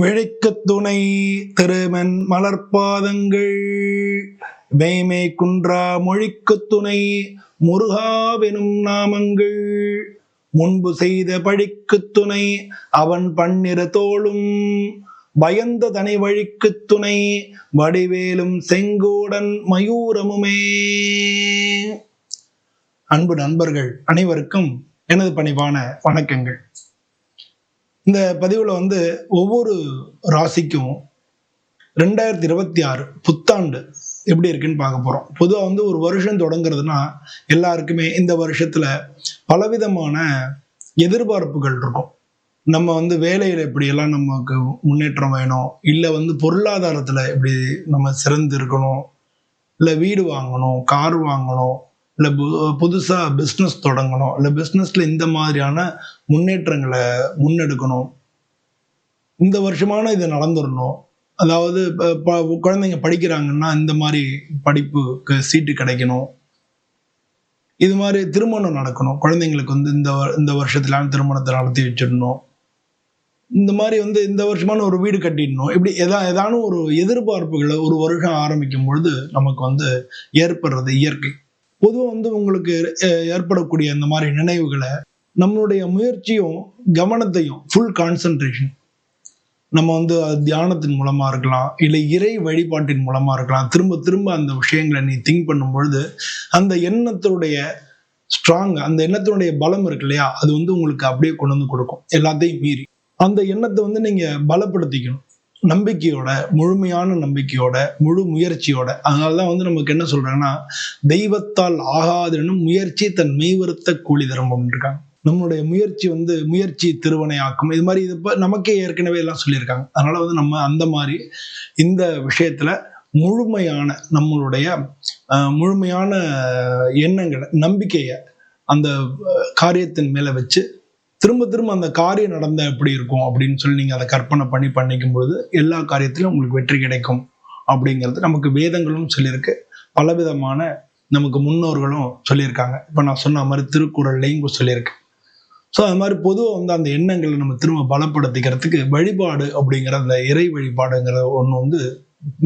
விழிக்குத் துணை திருமன் மலர்பாதங்கள். வேய்மை குன்றா மொழிக்குத் துணை முருகாவெனும் நாமங்கள். முன்பு செய்த பழிக்குத் துணை அவன் பண்ணிற தோளும். பயந்த தனி வழிக்குத் துணை வடிவேலும் செங்கோடன் மயூரமுமே. அன்பு நண்பர்கள் அனைவருக்கும் எனது பணிவான வணக்கங்கள். இந்த பதிவில் வந்து ஒவ்வொரு ராசிக்கும் ரெண்டாயிரத்தி இருபத்தி ஆறு புத்தாண்டு எப்படி இருக்குன்னு பார்க்க போகிறோம் பொதுவாக வந்து ஒரு வருஷம் தொடங்குறதுனா எல்லாருக்குமே இந்த வருஷத்தில் பலவிதமான எதிர்பார்ப்புகள் இருக்கும். நம்ம வந்து வேலையில் எப்படியெல்லாம் நமக்கு முன்னேற்றம் வேணும் இல்லை வந்து பொருளாதாரத்தில் எப்படி நம்ம சிறந்து இருக்கணும் இல்லை வீடு வாங்கணும் கார் வாங்கணும் இல்லை புதுசாக பிஸ்னஸ் தொடங்கணும். இல்லை பிஸ்னஸில் இந்த மாதிரியான முன்னேற்றங்களை முன்னெடுக்கணும். இந்த வருஷமான இது நடந்துடணும் அதாவது இப்போ ப- குழந்தைங்க படிக்கிறாங்கன்னா இந்த மாதிரி படிப்புக்கு சீட்டு கிடைக்கணும். இது மாதிரி திருமணம் நடக்கணும். குழந்தைங்களுக்கு வந்து இந்த வ- இந்த வருஷத்துல திருமணத்தை நடத்தி வச்சிடணும். இந்த மாதிரி வந்து இந்த வருஷமான ஒரு வீடு கட்டிடணும். இப்படி எதா ஏதானும் ஒரு எதிர்பார்ப்புகளை ஒரு வருஷம் ஆரம்பிக்கும் பொழுது நமக்கு வந்து ஏற்படுறது இயற்கை. பொதுவாக வந்து உங்களுக்கு ஏற்படக்கூடிய இந்த மாதிரி நினைவுகளை நம்மளுடைய முயற்சியும் கவனத்தையும் ஃபுல் கான்சன்ட்ரேஷன் நம்ம வந்து தியானத்தின் மூலமா இருக்கலாம் இல்லை இறை வழிபாட்டின் மூலமா இருக்கலாம் திரும்ப திரும்ப அந்த விஷயங்களை நீ திங்க் பண்ணும் பொழுது அந்த எண்ணத்தினுடைய ஸ்ட்ராங் அந்த எண்ணத்தினுடைய பலம் இருக்கு இல்லையா அது வந்து உங்களுக்கு அப்படியே கொண்டு வந்து கொடுக்கும். எல்லாத்தையும் மீறி. அந்த எண்ணத்தை வந்து நீங்க பலப்படுத்திக்கணும். நம்பிக்கையோட முழுமையான நம்பிக்கையோட முழு முயற்சியோட அதனால தான் வந்து நமக்கு என்ன சொல்றாங்கன்னா தெய்வத்தால் ஆகாதெனும் முயற்சி தன் மெய்வருத்த கூலி தரும் இருக்காங்க. நம்மளுடைய முயற்சி வந்து முயற்சி திருவனையாக்கும் இது மாதிரி இது நமக்கே ஏற்கனவே எல்லாம் சொல்லியிருக்காங்க. அதனால வந்து நம்ம அந்த மாதிரி இந்த விஷயத்துல முழுமையான நம்மளுடைய முழுமையான எண்ணங்களை நம்பிக்கையை அந்த காரியத்தின் மேலே வச்சு திரும்ப திரும்ப அந்த காரியம் நடந்த எப்படி இருக்கும் அப்படின்னு சொல்லி நீங்க அதை கற்பனை பண்ணி பண்ணிக்கும் பொழுது எல்லா காரியத்திலும் உங்களுக்கு வெற்றி கிடைக்கும் அப்படிங்கிறது நமக்கு வேதங்களும் சொல்லியிருக்கு. பலவிதமான நமக்கு முன்னோர்களும் சொல்லியிருக்காங்க. இப்போ நான் சொன்ன மாதிரி திருக்குறள்லையும் சொல்லியிருக்கு. ஸோ அது மாதிரி பொதுவாக வந்து அந்த எண்ணங்களை நம்ம திரும்ப பலப்படுத்திக்கிறதுக்கு வழிபாடு அப்படிங்கிற அந்த இறை வழிபாடுங்கிற ஒன்று வந்து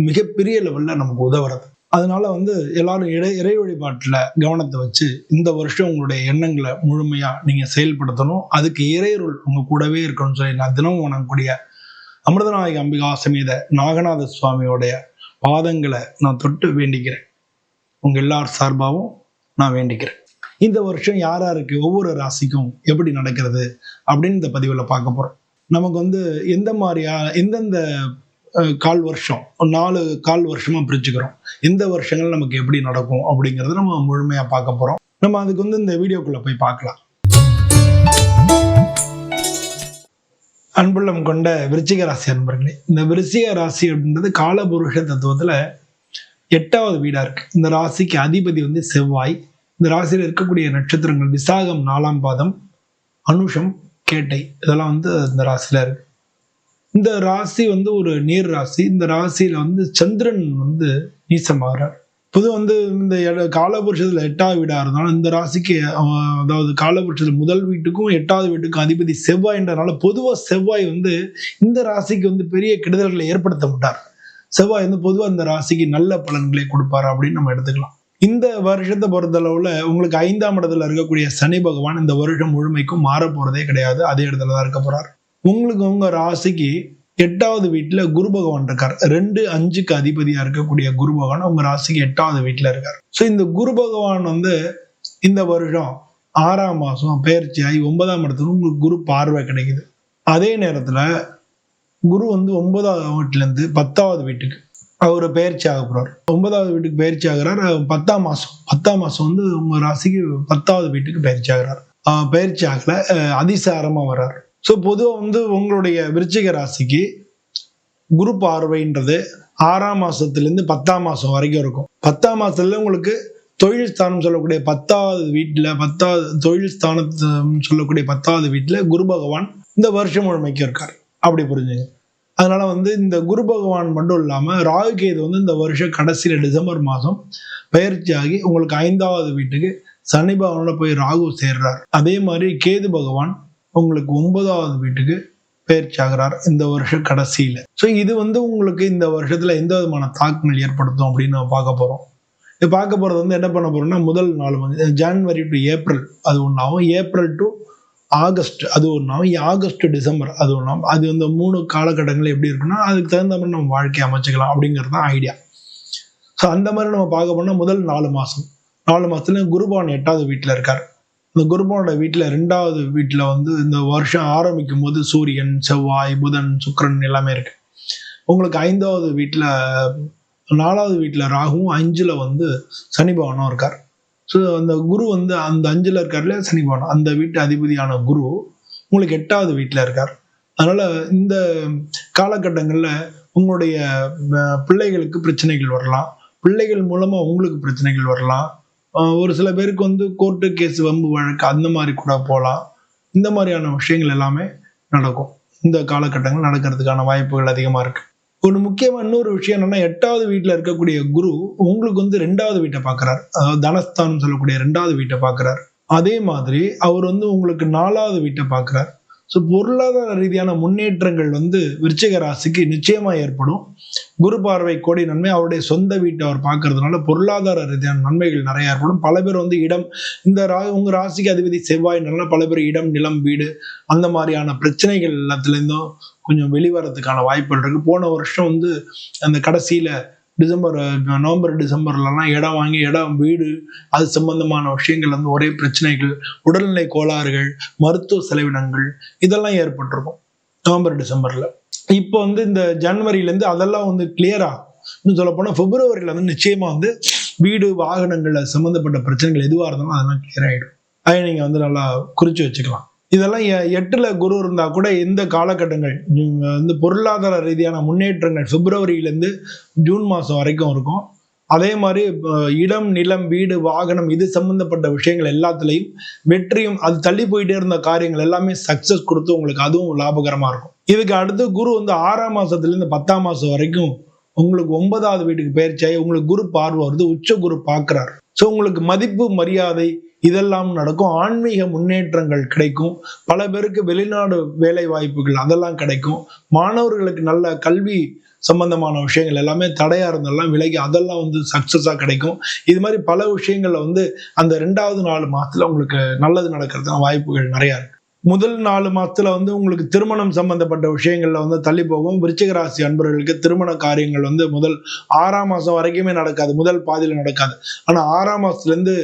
மிகப்பெரிய லெவலில் நமக்கு உதவுறது. அதனால வந்து எல்லாரும் இடை இறை வழிபாட்டில் கவனத்தை வச்சு இந்த வருஷம் உங்களுடைய எண்ணங்களை முழுமையாக நீங்கள் செயல்படுத்தணும். அதுக்கு இறையருள் உங்கள் கூடவே இருக்கணும்னு சொல்லி நான் தினமும் வணங்கக்கூடிய அமிர்தநாயக அம்பிகா சமேத நாகநாத சுவாமியோடைய பாதங்களை நான் தொட்டு வேண்டிக்கிறேன். உங்கள் எல்லார் சார்பாகவும் நான் வேண்டிக்கிறேன். இந்த வருஷம் யார் யாருக்கு ஒவ்வொரு ராசிக்கும் எப்படி நடக்கிறது அப்படின்னு இந்த பதிவில் பார்க்க போகிறோம் நமக்கு வந்து எந்த மாதிரியா எந்தெந்த கால் வருஷம். நாலு கால் வருஷமா பிரிச்சுக்கிறோம். இந்த வருஷங்கள் நமக்கு எப்படி நடக்கும் அப்படிங்கிறத நம்ம முழுமையாக பார்க்க போகிறோம் நம்ம அதுக்கு வந்து இந்த வீடியோக்குள்ளே போய் பார்க்கலாம். அன்புள்ளம் கொண்ட விருச்சிக ராசி அன்பர்களே இந்த விருச்சிக ராசி அப்படின்றது காலபுருஷ தத்துவத்துல எட்டாவது வீடா இருக்கு. இந்த ராசிக்கு அதிபதி வந்து செவ்வாய். இந்த ராசியில இருக்கக்கூடிய நட்சத்திரங்கள் விசாகம் நாலாம் பாதம் அனுஷம் கேட்டை இதெல்லாம் வந்து இந்த ராசியில இருக்கு. இந்த ராசி வந்து ஒரு நீர் ராசி. இந்த ராசியில வந்து சந்திரன் வந்து நீசமாகிறார். பொது வந்து இந்த எட- காலபுருஷத்துல எட்டாவது வீடா இருந்தாலும் இந்த ராசிக்கு அதாவது காலபுருஷத்துல முதல் வீட்டுக்கும் எட்டாவது வீட்டுக்கும் அதிபதி செவ்வாய்ன்றனால பொதுவா செவ்வாய் வந்து இந்த ராசிக்கு வந்து பெரிய கெடுதல்களை ஏற்படுத்த மாட்டார். செவ்வாய் வந்து பொதுவா இந்த ராசிக்கு நல்ல பலன்களை கொடுப்பாரு அப்படின்னு நம்ம எடுத்துக்கலாம். இந்த வருஷத்தை பொறுத்தளவுல உங்களுக்கு ஐந்தாம் இடத்துல இருக்கக்கூடிய சனி பகவான் இந்த வருஷம் முழுமைக்கும் மாற போறதே கிடையாது. அதே இடத்துல தான் இருக்க போறார். உங்களுக்கு உங்க ராசிக்கு எட்டாவது வீட்டுல குரு பகவான் இருக்கார். ரெண்டு அஞ்சுக்கு அதிபதியா இருக்கக்கூடிய குரு பகவான் உங்க ராசிக்கு எட்டாவது வீட்டுல இருக்கார். ஸோ இந்த குரு பகவான் வந்து இந்த வருஷம் ஆறாம் மாசம் பயிற்சியாகி ஒன்பதாம் இடத்துல உங்களுக்கு குரு பார்வை கிடைக்குது. அதே நேரத்துல குரு வந்து ஒன்பதாவது வீட்டுல இருந்து பத்தாவது வீட்டுக்கு அவர் பயிற்சி ஆக போறார். ஒன்பதாவது வீட்டுக்கு பயிற்சி ஆகிறார். பத்தாம் மாசம் பத்தாம் மாசம் வந்து உங்க ராசிக்கு பத்தாவது வீட்டுக்கு பயிற்சி ஆகிறார். பயிற்சி ஆகல அதிசாரமா வர்றார். ஸோ பொதுவாக வந்து உங்களுடைய விருச்சிக ராசிக்கு குரு பார்வைன்றது ஆறாம் மாசத்துலேருந்து பத்தாம் மாசம் வரைக்கும் இருக்கும். பத்தாம் மாசத்துல உங்களுக்கு தொழில் ஸ்தானம் சொல்லக்கூடிய பத்தாவது வீட்டில் பத்தாவது தொழில் ஸ்தானத்து சொல்லக்கூடிய பத்தாவது வீட்டில் குரு பகவான் இந்த வருஷம் முழுமைக்கும் இருக்கார். அப்படி புரிஞ்சுங்க. அதனால வந்து இந்த குரு பகவான் மட்டும் இல்லாமல் ராகு கேது வந்து இந்த வருஷம் கடைசியில் டிசம்பர் மாதம் பயிற்சியாகி உங்களுக்கு ஐந்தாவது வீட்டுக்கு சனி பகவானோட போய் ராகு சேர்றார். அதே மாதிரி கேது பகவான் உங்களுக்கு ஒன்பதாவது வீட்டுக்கு பயிற்சி ஆகிறார் இந்த வருஷம் கடைசியில். ஸோ இது வந்து உங்களுக்கு இந்த வருஷத்தில் எந்த விதமான தாக்கங்கள் ஏற்படுத்தும் அப்படின்னு நம்ம பார்க்க போகிறோம் இது பார்க்க போகிறது வந்து என்ன பண்ண போகிறோம்னா முதல் நாள் வந்து ஜான்வரி டு ஏப்ரல் அது ஒன்றாகும் ஏப்ரல் டு ஆகஸ்ட் அது ஒன்றாகும் ஆகஸ்ட் டிசம்பர் அது ஒன்றாகும் அது இந்த மூணு காலகட்டங்கள் எப்படி இருக்குன்னா அதுக்கு தகுந்த மாதிரி நம்ம வாழ்க்கையை அமைச்சிக்கலாம் அப்படிங்கிறது தான் ஐடியா ஸோ அந்த மாதிரி நம்ம பார்க்க போனால் முதல் நாலு மாதம் நாலு மாதத்துல குருபான் எட்டாவது வீட்டில் இருக்கார். இந்த குருபனோட வீட்டில் ரெண்டாவது வீட்டில் வந்து இந்த வருஷம் ஆரம்பிக்கும் போது சூரியன் செவ்வாய் புதன் சுக்கரன் எல்லாமே இருக்கு. உங்களுக்கு ஐந்தாவது வீட்டில் நாலாவது வீட்டில் ராகுவும் அஞ்சில் வந்து சனி பகவானும் இருக்கார். ஸோ அந்த குரு வந்து அந்த அஞ்சில் இருக்கார்ல சனி பகவான். அந்த வீட்டு அதிபதியான குரு உங்களுக்கு எட்டாவது வீட்டில் இருக்கார். அதனால் இந்த காலகட்டங்களில் உங்களுடைய பிள்ளைகளுக்கு பிரச்சனைகள் வரலாம். பிள்ளைகள் மூலமாக உங்களுக்கு பிரச்சனைகள் வரலாம். ஒரு சில பேருக்கு வந்து கோர்ட்டு கேஸ் வம்பு வழக்கு அந்த மாதிரி கூட போகலாம் இந்த மாதிரியான விஷயங்கள் எல்லாமே நடக்கும். இந்த காலகட்டங்கள் நடக்கிறதுக்கான வாய்ப்புகள் அதிகமாக இருக்கு. ஒரு முக்கியமாக இன்னொரு விஷயம் என்னன்னா எட்டாவது வீட்டில் இருக்கக்கூடிய குரு உங்களுக்கு வந்து ரெண்டாவது வீட்டை பார்க்கறார் அதாவது தனஸ்தானம் சொல்லக்கூடிய ரெண்டாவது வீட்டை பார்க்குறாரு அதே மாதிரி அவர் வந்து உங்களுக்கு நாலாவது வீட்டை பார்க்குறாரு ஸோ பொருளாதார ரீதியான முன்னேற்றங்கள் வந்து விருச்சிக ராசிக்கு நிச்சயமாக ஏற்படும். குரு பார்வை கோடி நன்மை அவருடைய சொந்த வீட்டை அவர் பார்க்கறதுனால பொருளாதார ரீதியான நன்மைகள் நிறைய ஏற்படும். பல பேர் வந்து இடம் இந்த ரா உங்க ராசிக்கு அதிபதி செவ்வாய்னால பல பேர் இடம் நிலம் வீடு அந்த மாதிரியான பிரச்சனைகள் எல்லாத்துலேருந்தும் கொஞ்சம் வெளிவரதுக்கான வாய்ப்புகள் இருக்கு. போன வருஷம் வந்து அந்த கடைசியில டிசம்பர் நவம்பர் டிசம்பர்லலாம் இடம் வாங்கி இடம் வீடு அது சம்பந்தமான விஷயங்கள் வந்து ஒரே பிரச்சனைகள். உடல்நிலை கோளாறுகள் மருத்துவ செலவினங்கள் இதெல்லாம் ஏற்பட்டிருக்கும் நவம்பர் டிசம்பர்ல. இப்போ வந்து இந்த ஜனவரியிலேருந்து அதெல்லாம் வந்து கிளியர் ஆகும் இன்னும் சொல்ல போனா வந்து நிச்சயமா வந்து வீடு வாகனங்களில் சம்மந்தப்பட்ட பிரச்சனைகள் எதுவாக இருந்தாலும் அதெல்லாம் கிளியர் ஆகிடும் அதை நீங்கள் வந்து நல்லா குறித்து வச்சுக்கலாம். இதெல்லாம் எ- எட்டுல குரு இருந்தா கூட இந்த காலகட்டங்கள் வந்து பொருளாதார ரீதியான முன்னேற்றங்கள் பிப்ரவரியில இருந்து ஜூன் மாசம் வரைக்கும் இருக்கும். அதே மாதிரி இடம் நிலம் வீடு வாகனம் இது சம்பந்தப்பட்ட விஷயங்கள் எல்லாத்துலேயும் வெற்றியும் அது தள்ளி போயிட்டே இருந்த காரியங்கள் எல்லாமே சக்சஸ் கொடுத்து உங்களுக்கு அதுவும் லாபகரமா இருக்கும். இதுக்கு அடுத்து குரு வந்து ஆறாம் மாதத்துலேருந்து பத்தாம் மாசம் வரைக்கும் உங்களுக்கு ஒன்பதாவது வீட்டுக்கு பயிற்சியாகி உங்களுக்கு குரு பார்வை வருது உச்ச குரு பார்க்குறாரு. ஸோ உங்களுக்கு மதிப்பு மரியாதை இதெல்லாம் நடக்கும். ஆன்மீக முன்னேற்றங்கள் கிடைக்கும். பல பேருக்கு வெளிநாடு வேலை வாய்ப்புகள் அதெல்லாம் கிடைக்கும். மாணவர்களுக்கு நல்ல கல்வி சம்பந்தமான விஷயங்கள் எல்லாமே தடையாக இருந்தெல்லாம் விலகி அதெல்லாம் வந்து சக்ஸஸாக கிடைக்கும். இது மாதிரி பல விஷயங்களில் வந்து அந்த ரெண்டாவது நாலு மாதத்தில் உங்களுக்கு நல்லது நடக்கிறதுக்கான வாய்ப்புகள் நிறையா இருக்கு. முதல் நாலு மாதத்தில் வந்து உங்களுக்கு திருமணம் சம்பந்தப்பட்ட விஷயங்களில் வந்து தள்ளி போகும். விருச்சிகராசி அன்பர்களுக்கு திருமண காரியங்கள் வந்து முதல் ஆறாம் மாதம் வரைக்குமே நடக்காது. முதல் பாதியில் நடக்காது. ஆனால் ஆறாம் மாதத்துலேருந்து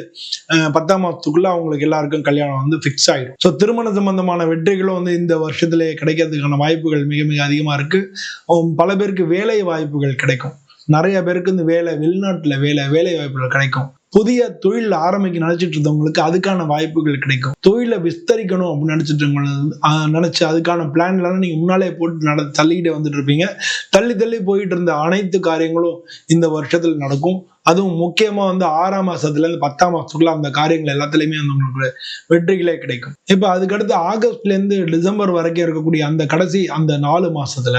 பத்தாம் மாதத்துக்குள்ளே அவங்களுக்கு எல்லாருக்கும் கல்யாணம் வந்து ஃபிக்ஸ் ஆகிடும் ஸோ திருமண சம்பந்தமான வெற்றிகளும் வந்து இந்த வருஷத்துலேயே கிடைக்கிறதுக்கான வாய்ப்புகள் மிக மிக அதிகமாக இருக்குது பல பேருக்கு வேலை வாய்ப்புகள் கிடைக்கும். நிறைய பேருக்கு இந்த வேலை வெளிநாட்டில் வேலை வேலை வாய்ப்புகள் கிடைக்கும். புதிய தொழில் ஆரம்பிக்க நினைச்சிட்டு இருந்தவங்களுக்கு அதுக்கான வாய்ப்புகள் கிடைக்கும். தொழிலை விஸ்தரிக்கணும் அப்படின்னு நினைச்சிட்டு இருக்கவங்களுக்கு, நினைச்சு அதுக்கான பிளான் எல்லாம் நீங்க முன்னாலே போட்டு நட தள்ளிக்கிட்டே வந்துட்டு இருப்பீங்க. தள்ளி தள்ளி போயிட்டு இருந்த அனைத்து காரியங்களும் இந்த வருஷத்துல நடக்கும். அதுவும் முக்கியமா வந்து ஆறாம் மாசத்துல இருந்து பத்தாம் மாசத்துக்குள்ள அந்த காரியங்கள் எல்லாத்துலயுமே வந்து உங்களுக்கு வெற்றிகளே கிடைக்கும். இப்ப அதுக்கடுத்து ஆகஸ்ட்ல இருந்து டிசம்பர் வரைக்கும் இருக்கக்கூடிய அந்த கடைசி அந்த நாலு மாசத்துல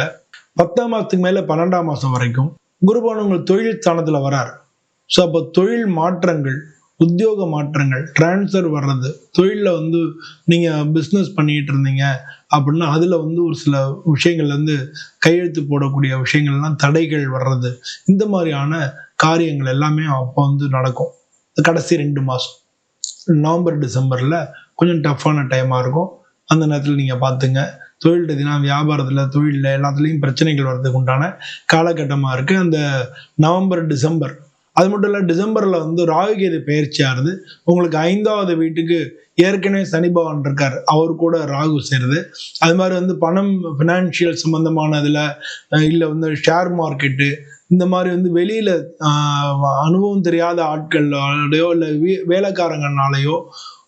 பத்தாம் மாசத்துக்கு மேல பன்னெண்டாம் மாசம் வரைக்கும் குருபான் உங்கள் தொழில் ஸ்தானத்துல வரார். ஸோ அப்போ தொழில் மாற்றங்கள் உத்தியோக மாற்றங்கள் டிரான்ஸ்ஃபர் வர்றது தொழிலில் வந்து நீங்கள் பிஸ்னஸ் பண்ணிகிட்டு இருந்தீங்க அப்படின்னா அதில் வந்து ஒரு சில விஷயங்கள் வந்து கையெழுத்து போடக்கூடிய விஷயங்கள்லாம் தடைகள் வர்றது இந்த மாதிரியான காரியங்கள் எல்லாமே அப்போ வந்து நடக்கும். கடைசி ரெண்டு மாதம் நவம்பர் டிசம்பரில் கொஞ்சம் டஃப்பான டைமாக இருக்கும். அந்த நேரத்தில் நீங்கள் பார்த்துங்க தொழில் ரீதினா வியாபாரத்தில் தொழிலில் எல்லாத்துலேயும் பிரச்சனைகள் வர்றதுக்கு உண்டான காலகட்டமாக இருக்குது அந்த நவம்பர் டிசம்பர் அது மட்டும் இல்லை டிசம்பரில் வந்து ராகுகேது பயிற்சியாகிறது உங்களுக்கு ஐந்தாவது வீட்டுக்கு ஏற்கனவே சனி பகவான் இருக்கார். அவர் கூட ராகு சேருது. அது மாதிரி வந்து பணம் ஃபினான்ஷியல் சம்மந்தமான இதில் இல்லை வந்து ஷேர் மார்க்கெட்டு இந்த மாதிரி வந்து வெளியில அனுபவம் தெரியாத ஆட்களாலேயோ இல்லை வேலைக்காரங்கனாலேயோ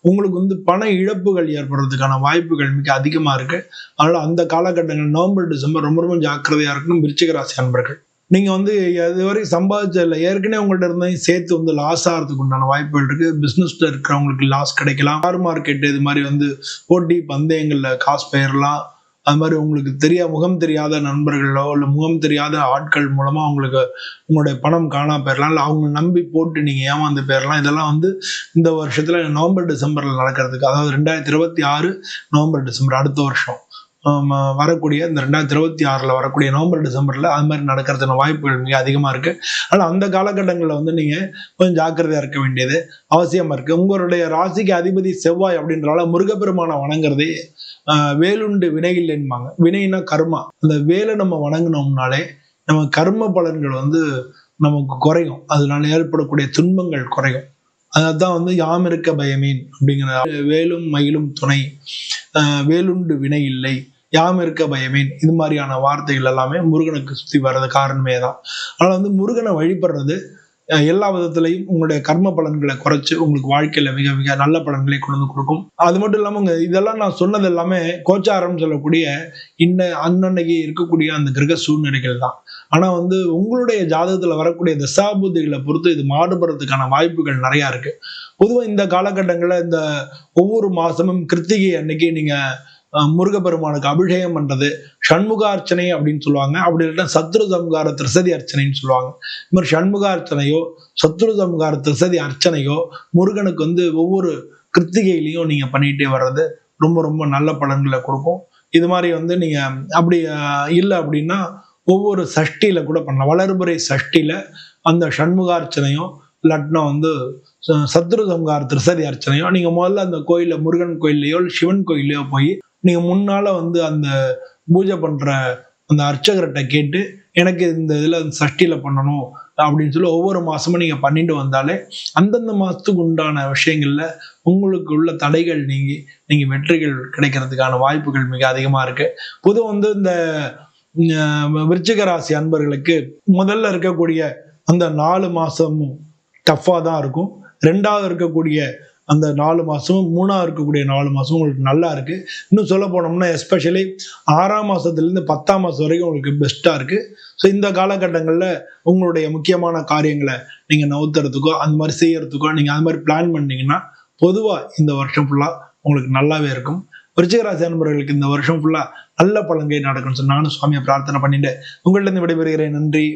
உங்களுக்கு வந்து பண இழப்புகள் ஏற்படுறதுக்கான வாய்ப்புகள் மிக அதிகமாக இருக்கு. அதனால அந்த காலகட்டங்கள் நவம்பர் டிசம்பர் ரொம்ப ரொம்ப ஜாக்கிரதையாக இருக்கணும். விருச்சிக ராசி அன்பர்கள். நீங்க வந்து இதுவரைக்கும் சம்பாதிச்சதில்ல. ஏற்கனவே உங்கள்ட்ட இருந்தையும் சேர்த்து வந்து லாஸ் ஆகிறதுக்கு உண்டான வாய்ப்புகள் இருக்கு. பிசினஸ்ல இருக்கிறவங்களுக்கு லாஸ் கிடைக்கலாம். ஷேர் மார்க்கெட் இது மாதிரி வந்து போட்டி பந்தயங்கள்ல காசு பெயரலாம். அது மாதிரி உங்களுக்கு தெரிய முகம் தெரியாத நண்பர்களோ இல்லை முகம் தெரியாத ஆட்கள் மூலமாக உங்களுக்கு உங்களுடைய பணம் காணா போயிடலாம் இல்லை அவங்க நம்பி போட்டு நீங்கள் ஏமாந்து போயிடலாம் இதெல்லாம் வந்து இந்த வருஷத்தில் நவம்பர் டிசம்பரில் நடக்கிறதுக்கு அதாவது ரெண்டாயிரத்தி இருபத்தி ஆறு நவம்பர் டிசம்பர் அடுத்த வருஷம். வரக்கூடிய இந்த ரெண்டாயிரத்தி இருபத்தி ஆறில் வரக்கூடிய நவம்பர் டிசம்பரில் அது மாதிரி நடக்கிறதுக்கான வாய்ப்புகள் மிக அதிகமாக இருக்குது ஆனால் அந்த காலகட்டங்களில் வந்து நீங்கள் கொஞ்சம் ஜாக்கிரதையாக இருக்க வேண்டியது அவசியமாக இருக்குது உங்களுடைய ராசிக்கு அதிபதி செவ்வாய் அப்படின்றனால முருகப்பெருமானை வணங்குறதே வேலுண்டு வேலுண்டு வினையில்லைன்பாங்க. வினைனா கர்மா. அந்த வேலை நம்ம வணங்கினோம்னாலே நம்ம கர்ம பலன்கள் வந்து நமக்கு குறையும். அதனால ஏற்படக்கூடிய துன்பங்கள் குறையும். அதான் வந்து யாம் இருக்க பயமேன் அப்படிங்கிற வேலும் மயிலும் துணை. வேலுண்டு வினை இல்லை யாம் இருக்க பயமேன் இது மாதிரியான வார்த்தைகள் எல்லாமே முருகனுக்கு சுத்தி வர்றது காரணமே தான். அதனால வந்து முருகனை வழிபடுறது எல்லா விதத்திலையும் உங்களுடைய கர்ம பலன்களை குறைச்சு உங்களுக்கு வாழ்க்கையில மிக மிக நல்ல பலன்களை கொண்டு வந்து கொடுக்கும். அது மட்டும் இல்லாம உங்க இதெல்லாம் நான் சொன்னது எல்லாமே கோச்சாரம் சொல்லக்கூடிய இன்ன அன்னன்னைக்கு இருக்கக்கூடிய அந்த கிரக சூழ்நிலைகள் தான். ஆனா வந்து உங்களுடைய ஜாதகத்துல வரக்கூடிய தசாபுத்திகளை பொறுத்து இது மாறுபடுறதுக்கான வாய்ப்புகள் நிறைய இருக்கு. பொதுவாக இந்த காலகட்டங்களில் இந்த ஒவ்வொரு மாசமும் கிருத்திகை அன்னைக்கு நீங்கள் முருகப்பெருமானுக்கு அபிஷேகம் பண்றது சண்முகார்ச்சனை அப்படின்னு சொல்லுவாங்க. அப்படி இல்லைன்னா சத்ரு சம்கார திருசதி அர்ச்சனைன்னு சொல்லுவாங்க. இந்த மாதிரி சண்முகார்ச்சனையோ சத்ரு சம்கார திருசதி அர்ச்சனையோ முருகனுக்கு வந்து ஒவ்வொரு கிருத்திகையிலையும் நீங்க பண்ணிட்டே வர்றது ரொம்ப ரொம்ப நல்ல பலன்களை கொடுக்கும். இது மாதிரி வந்து நீங்க அப்படி இல்லை அப்படின்னா ஒவ்வொரு சஷ்டியில கூட பண்ணலாம். வளர்புரை சஷ்டியில அந்த சண்முகார்ச்சனையும் இல்லாட்டினா வந்து ச- சத்ரு அர்ச்சனையோ நீங்க முதல்ல அந்த கோயிலில் முருகன் கோயில்லையோ சிவன் கோயில்லையோ போய் நீங்க முன்னால வந்து அந்த பூஜை பண்ற அந்த அர்ச்சகர்கிட்ட கேட்டு எனக்கு இந்த இதுல சஷ்டியில பண்ணணும் அப்படின்னு சொல்லி ஒவ்வொரு மாசமும் நீங்க பண்ணிட்டு வந்தாலே அந்தந்த மாசத்துக்கு உண்டான விஷயங்கள்ல உங்களுக்கு உள்ள தடைகள் நீங்கி நீங்க வெற்றிகள் கிடைக்கிறதுக்கான வாய்ப்புகள் மிக அதிகமா இருக்கு. பொதுவா வந்து இந்த விருச்சிக ராசி அன்பர்களுக்கு முதல்ல இருக்கக்கூடிய அந்த நாலு மாசமும் டஃப்பாக தான் இருக்கும். ரெண்டாவது இருக்கக்கூடிய அந்த நாலு மாதமும் மூணாக இருக்கக்கூடிய நாலு மாதமும் உங்களுக்கு நல்லா இருக்குது இன்னும் சொல்ல போனோம்னா எஸ்பெஷலி ஆறாம் மாதத்துலேருந்து பத்தாம் மாதம் வரைக்கும் உங்களுக்கு பெஸ்ட்டாக இருக்குது ஸோ இந்த காலகட்டங்களில் உங்களுடைய முக்கியமான காரியங்களை நீங்கள் நவுத்துறதுக்கோ அந்த மாதிரி செய்யறதுக்கோ நீங்கள் அது மாதிரி பிளான் பண்ணிங்கன்னா பொதுவாக இந்த வருஷம் ஃபுல்லாக உங்களுக்கு நல்லாவே இருக்கும். விருச்சிகராசி அன்பர்களுக்கு இந்த வருஷம் ஃபுல்லாக நல்ல பலன்கை நடக்கும்னு சொல்லி நானும் சுவாமியை பிரார்த்தனை பண்ணிட்டு உங்கள்கிட்ட இருந்து விடைபெறுகிறேன். நன்றி.